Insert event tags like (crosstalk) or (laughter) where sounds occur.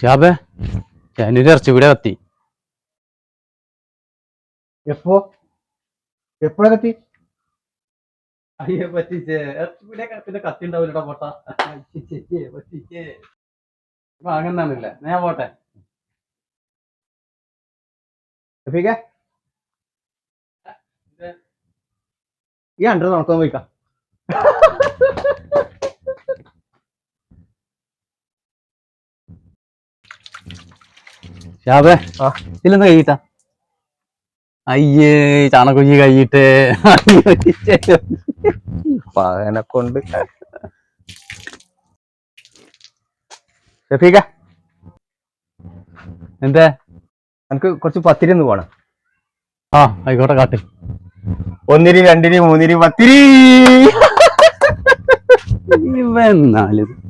ഷാബേ ഞാനൊരു ഇറച്ചി കൂടെ കത്തി. എപ്പോ? എപ്പോഴാ കത്തി? അയ്യോ പറ്റിച്ചേ. പിന്നെ കത്തി ഉണ്ടാവില്ലടാ പൊട്ട പറ്റിച്ചേ. വാങ്ങുന്നില്ല ഞാൻ പോട്ടെ. ഈ അണ്ടർ നടക്കാൻ പോയിക്കാം. ഷാബേ ആ. കഴിയിട്ട അയ്യേ ചാണകുഞ്ഞി കഴിയിട്ട്. (laughs) പകനെ കൊണ്ട് റഫീഖ എന്തേ? എനിക്ക് കുറച്ച് പത്തിരി ഒന്ന് പോണം. ആ ആയിക്കോട്ടെ കാട്ട്. ഒന്നിരി രണ്ടിരി മൂന്നിരി പത്തിരി. ഇവന്നാലിത്